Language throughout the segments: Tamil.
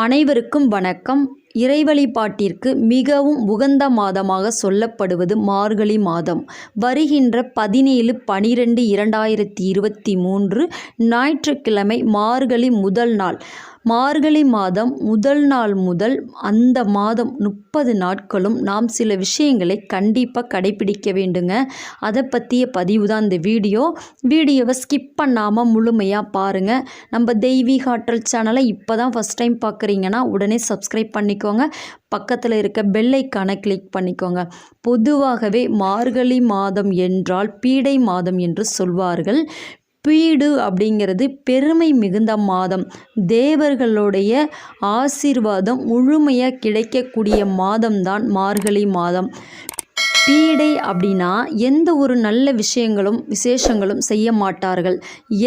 அனைவருக்கும் வணக்கம். இறை வழிபாட்டிற்கு மிகவும் உகந்த மாதமாக சொல்லப்படுவது மார்கழி மாதம். வருகின்ற பதினேழு பனிரெண்டு இரண்டாயிரத்தி இருபத்தி மூன்று ஞாயிற்றுக்கிழமை மார்கழி முதல் நாள். மார்கழி மாதம் முதல் நாள் முதல் அந்த மாதம் முப்பது நாட்களும் நாம் சில விஷயங்களை கண்டிப்பாக கடைபிடிக்க வேண்டுங்க. அதை பற்றிய பதிவு தான் இந்த வீடியோ. வீடியோவை ஸ்கிப் பண்ணாமல் முழுமையாக பாருங்கள் நம்ம தெய்வீக ஆற்றல் சேனலை இப்போ தான் ஃபஸ்ட் டைம் பார்க்குறீங்கன்னா உடனே சப்ஸ்கிரைப் பண்ணிக்கோங்க. பக்கத்தில் இருக்க பெல்லைக்கான கிளிக் பண்ணிக்கோங்க. பொதுவாகவே மார்கழி மாதம் என்றால் பீடை மாதம் என்று சொல்வார்கள். பீடு அப்படிங்கிறது பெருமை மிகுந்த மாதம். தேவர்களுடைய ஆசீர்வாதம் முழுமையாக கிடைக்கக்கூடிய மாதம்தான் மார்கழி மாதம். பீடை அப்படின்னா எந்த ஒரு நல்ல விஷயங்களும் விசேஷங்களும் செய்ய மாட்டார்கள்.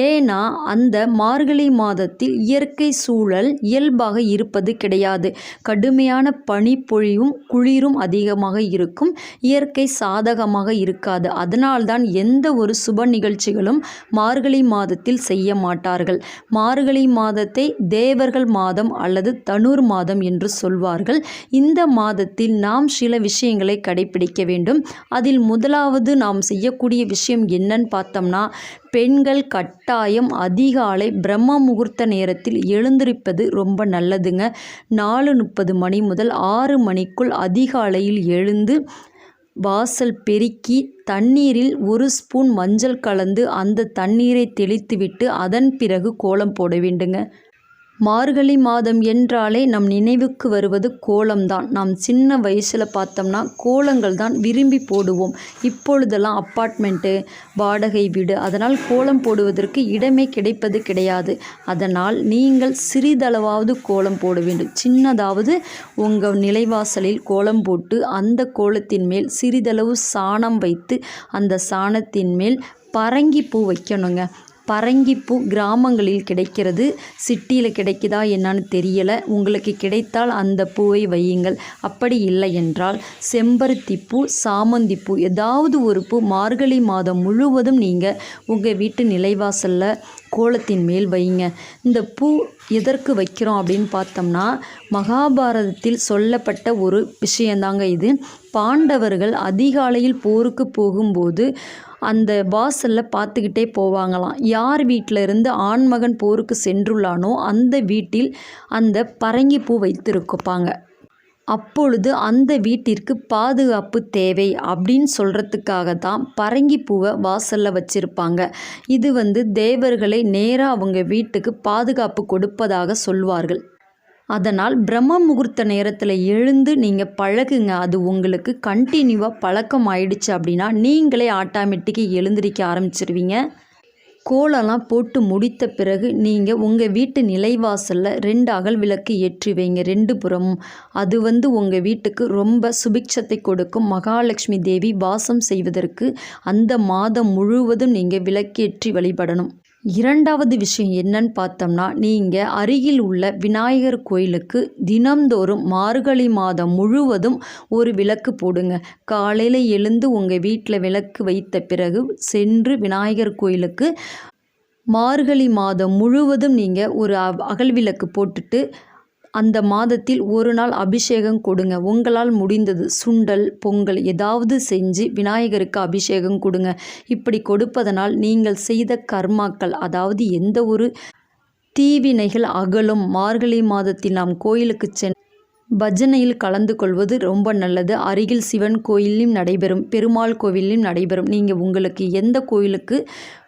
ஏன்னா அந்த மார்கழி மாதத்தில் இயற்கை சூழல் இயல்பாக இருப்பது கிடையாது. கடுமையான பனிப்பொழிவும் குளிரும் அதிகமாக இருக்கும். இயற்கை சாதகமாக இருக்காது. அதனால்தான் எந்த ஒரு சுப நிகழ்ச்சிகளும் மார்கழி மாதத்தில் செய்ய மாட்டார்கள். மார்கழி மாதத்தை தேவர்கள் மாதம் அல்லது தனூர் மாதம் என்று சொல்வார்கள். இந்த மாதத்தில் நாம் சில விஷயங்களை கடைபிடிக்க வேண்டும். அதில் முதலாவது நாம் செய்யக்கூடிய விஷயம் என்னன்னு பார்த்தோம்னா பெண்கள் கட்டாயம் அதிகாலை பிரம்ம முகூர்த்த நேரத்தில் எழுந்திருப்பது ரொம்ப நல்லதுங்க. நாலு முப்பது மணி முதல் ஆறு மணிக்குள் அதிகாலையில் எழுந்து வாசல் பெருக்கி தண்ணீரில் ஒரு ஸ்பூன் மஞ்சள் கலந்து அந்த தண்ணீரை தெளித்துவிட்டு அதன் பிறகு கோலம் போட வேண்டுங்க. மார்கழி மாதம் என்றாலே நம் நினைவுக்கு வருவது கோலம்தான். நாம் சின்ன வயசில் பார்த்தோம்னா கோலங்கள் தான் விரும்பி போடுவோம். இப்பொழுதெல்லாம் அப்பார்ட்மெண்ட்டு வாடகை வீடு அதனால் கோலம் போடுவதற்கு இடமே கிடைப்பது கிடையாது. அதனால் நீங்கள் சிறிதளவாவது கோலம் போட வேண்டும். சின்னதாவது உங்கள் நிலைவாசலில் கோலம் போட்டு அந்த கோலத்தின் மேல் சிறிதளவு சாணம் வைத்து அந்த சாணத்தின் மேல் பரங்கி பூ வைக்கணுங்க. பரங்கிப்பூ கிராமங்களில் கிடைக்கிறது. சிட்டியில் கிடைக்குதா என்னான்னு தெரியலை. உங்களுக்கு கிடைத்தால் அந்த பூவை வையுங்கள். அப்படி இல்லை என்றால் செம்பருத்தி பூ சாமந்தி பூ ஏதாவது ஒரு பூ மார்கழி மாதம் முழுவதும் நீங்கள் உங்கள் வீட்டு நிலைவாசலில் கோலத்தின் மேல் வைங்க இந்த பூ எதற்கு வைக்கிறோம் அப்படின்னு பார்த்தோம்னா மகாபாரதத்தில் சொல்லப்பட்ட ஒரு விஷயந்தாங்க இது. பாண்டவர்கள் அதிகாலையில் போருக்கு போகும்போது அந்த வாசலில் பார்த்துக்கிட்டே போவாங்களாம். யார் வீட்டில் இருந்து ஆண்மகன் போருக்கு சென்றுள்ளானோ அந்த வீட்டில் அந்த பரங்கி பூ வைத்திருக்குப்பாங்க. அப்பொழுது அந்த வீட்டிற்கு பாதுகாப்பு தேவை அப்படின்னு சொல்கிறதுக்காக தான் பரங்கி பூவை வாசலில் வச்சுருப்பாங்க. இது வந்து தேவர்களை நேராக அவங்க வீட்டுக்கு பாதுகாப்பு கொடுப்பதாக சொல்வார்கள். அதனால் பிரம்ம முகூர்த்த நேரத்தில் எழுந்து நீங்கள் பழகுங்க. அது உங்களுக்கு கண்டினியூவாக பழக்கம் ஆயிடுச்சு அப்படின்னா நீங்களே ஆட்டோமேட்டிக்காக எழுந்திரிக்க ஆரம்பிச்சிருவீங்க. கோலம்லாம் போட்டு முடித்த பிறகு நீங்கள் உங்கள் வீட்டு நிலைவாசலில் ரெண்டு அகல் விளக்கு ஏற்றி வைங்க. ரெண்டு புறமும் அது வந்து உங்கள் வீட்டுக்கு ரொம்ப சுபிக்ஷத்தை கொடுக்கும். மகாலட்சுமி தேவி வாசம் செய்வதற்கு அந்த மாதம் முழுவதும் நீங்கள் விளக்கேற்றி வழிபடணும். இரண்டாவது விஷயம் என்னன்னு பார்த்தோம்னா நீங்கள் அருகில் உள்ள விநாயகர் கோயிலுக்கு தினம்தோறும் மார்கழி மாதம் முழுவதும் ஒரு விளக்கு போடுங்க. காலையில் எழுந்து உங்கள் வீட்டில் விளக்கு வைத்த பிறகு சென்று விநாயகர் கோயிலுக்கு மார்கழி மாதம் முழுவதும் நீங்கள் ஒரு அகல் விளக்கு போட்டுட்டு அந்த மாதத்தில் ஒரு நாள் அபிஷேகம் கொடுங்க. உங்களால் முடிந்தது சுண்டல் பொங்கல் ஏதாவது செஞ்சு விநாயகருக்கு அபிஷேகம் கொடுங்க. இப்படி கொடுப்பதனால் நீங்கள் செய்த கர்மாக்கள் அதாவது எந்த ஒரு தீவினைகள் அகலும். மார்கழி மாதத்தில் நாம் கோயிலுக்கு சென் பஜனையில் கலந்து கொள்வது ரொம்ப நல்லது. அருகில் சிவன் கோயிலையும் நடைபெறும் பெருமாள் கோவிலையும் நடைபெறும். நீங்கள் உங்களுக்கு எந்த கோயிலுக்கு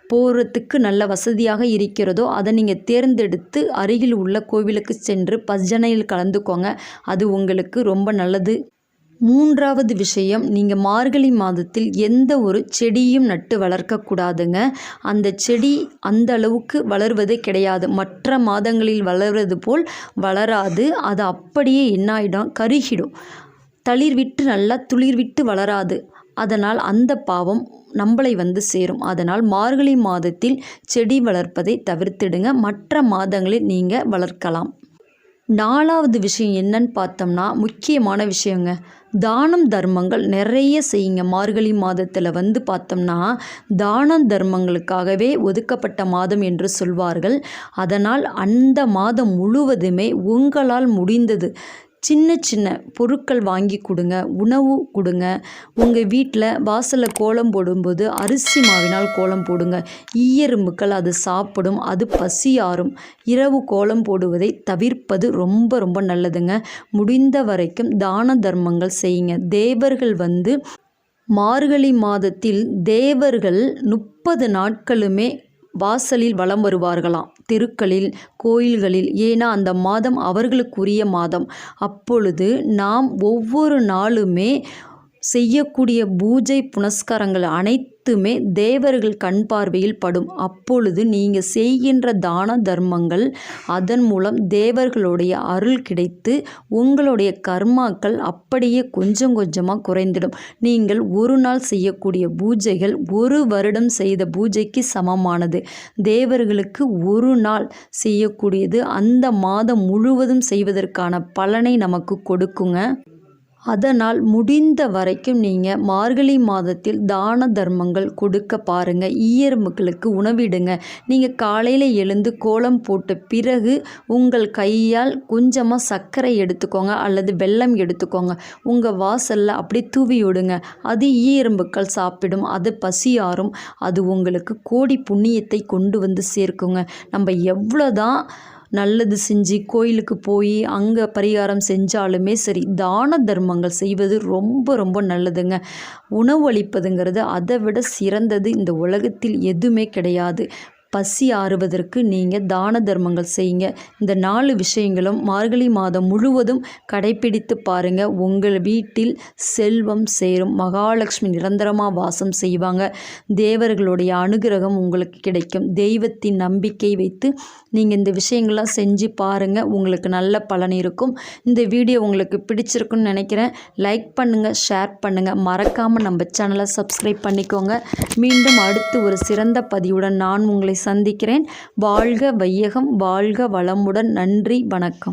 போகிறதுக்கு நல்ல வசதியாக இருக்கிறதோ அதை நீங்கள் தேர்ந்தெடுத்து அருகில் உள்ள கோவிலுக்கு சென்று பஜனையில் கலந்துக்கோங்க. அது உங்களுக்கு ரொம்ப நல்லது. மூன்றாவது விஷயம் நீங்கள் மார்கழி மாதத்தில் எந்த ஒரு செடியும் நட்டு வளர்க்கக்கூடாதுங்க. அந்த செடி அந்த அளவுக்கு வளர்வது கிடையாது. மற்ற மாதங்களில் வளர்வது போல் வளராது. அது அப்படியே என்ன ஆகிடும் கருகிடும். தளிர் விட்டு நல்லா துளிர் விட்டு வளராது. அதனால் அந்த பாவம் நம்மளை வந்து சேரும். அதனால் மார்கழி மாதத்தில் செடி வளர்ப்பதை தவிர்த்திடுங்க. மற்ற மாதங்களில் நீங்கள் வளர்க்கலாம். நாலாவது விஷயம் என்னன்னு பார்த்தோம்னா முக்கியமான விஷயங்க. தானம் தர்மங்கள் நிறைய செய்யுங்க. மார்கழி மாதத்தில் வந்து பார்த்தோம்னா தானம் தர்மங்களுக்காகவே ஒதுக்கப்பட்ட மாதம் என்று சொல்வார்கள். அதனால் அந்த மாதம் முழுவதுமே உங்களால் முடிந்தது. சின்ன சின்ன பொருட்கள் வாங்கி கொடுங்க உணவு கொடுங்க. உங்கள் வீட்டில் வாசலில் கோலம் போடும்போது அரிசி மாவினால் கோலம் போடுங்க. ஈயெறும்புக்கள் அது சாப்பிடும் அது பசியாறும் இரவு கோலம் போடுவதை தவிர்ப்பது ரொம்ப ரொம்ப நல்லதுங்க. முடிந்த வரைக்கும் தான தர்மங்கள் செய்யுங்க. தேவர்கள் வந்து மார்கழி மாதத்தில் தேவர்கள் முப்பது நாட்களுமே வாசலில் வலம் வருவார்களாம். தெருக்களில் கோயில்களில். ஏன்னா அந்த மாதம் அவர்களுக்குரிய மாதம். அப்பொழுது நாம் ஒவ்வொரு நாளுமே செய்யக்கூடிய பூஜை புனஸ்காரங்கள் அனைத்துமே தேவர்கள் கண் பார்வையில் படும். அப்பொழுது நீங்கள் செய்கின்ற தான தர்மங்கள் அதன் மூலம் தேவர்களுடைய அருள் கிடைத்து உங்களுடைய கர்மாக்கள் அப்படியே கொஞ்சம் கொஞ்சமாக குறைந்திடும். நீங்கள் ஒரு நாள் செய்யக்கூடிய பூஜைகள் ஒரு வருடம் செய்த பூஜைக்கு சமமானது. தேவர்களுக்கு ஒரு நாள் செய்யக்கூடியது அந்த மாதம் முழுவதும் செய்வதற்கான பலனை நமக்கு கொடுக்குங்க. அதனால் முடிந்த வரைக்கும் நீங்கள் மார்கழி மாதத்தில் தான தர்மங்கள் கொடுக்க பாருங்கள் ஈயரும்புகளுக்கு உணவிடுங்க. நீங்கள் காலையில் எழுந்து கோலம் போட்ட பிறகு உங்கள் கையால் கொஞ்சமாக சர்க்கரை எடுத்துக்கோங்க அல்லது வெல்லம் எடுத்துக்கோங்க. உங்கள் வாசலில் அப்படி தூவி விடுங்க. அது ஈயரும்புக்கள் சாப்பிடும் அது பசியாரும் அது உங்களுக்கு கோடி புண்ணியத்தை கொண்டு வந்து சேர்க்குங்க. நம்ம எவ்வளோ தான் நல்லது செஞ்சு கோயிலுக்கு போய் அங்கே பரிகாரம் செஞ்சாலுமே சரி தான தர்மங்கள் செய்வது ரொம்ப ரொம்ப நல்லதுங்க. உணவு அளிப்பதுங்கிறது அதை விட சிறந்தது. இந்த உலகத்தில் எதுவுமே கிடையாது. பசி ஆறுவதற்கு நீங்கள் தான தர்மங்கள் செய்யுங்க. இந்த நாலு விஷயங்களும் மார்கழி மாதம் முழுவதும் கடைபிடித்து பாருங்கள் உங்கள் வீட்டில் செல்வம் சேரும். மகாலட்சுமி நிரந்தரமாக வாசம் செய்வாங்க. தேவர்களுடைய அனுகிரகம் உங்களுக்கு கிடைக்கும். தெய்வத்தின் நம்பிக்கை வைத்து நீங்கள் இந்த விஷயங்கள்லாம் செஞ்சு பாருங்கள் உங்களுக்கு நல்ல பலன் இருக்கும். இந்த வீடியோ உங்களுக்கு பிடிச்சிருக்குன்னு நினைக்கிறேன். லைக் பண்ணுங்கள் ஷேர் பண்ணுங்கள் மறக்காமல் நம்ம சேனலை சப்ஸ்கிரைப் பண்ணிக்கோங்க. மீண்டும் அடுத்து ஒரு சிறந்த பதிவுடன் நான் உங்களை சந்திக்கிறேன். வாழ்க வையகம் வாழ்க வளமுடன். நன்றி வணக்கம்.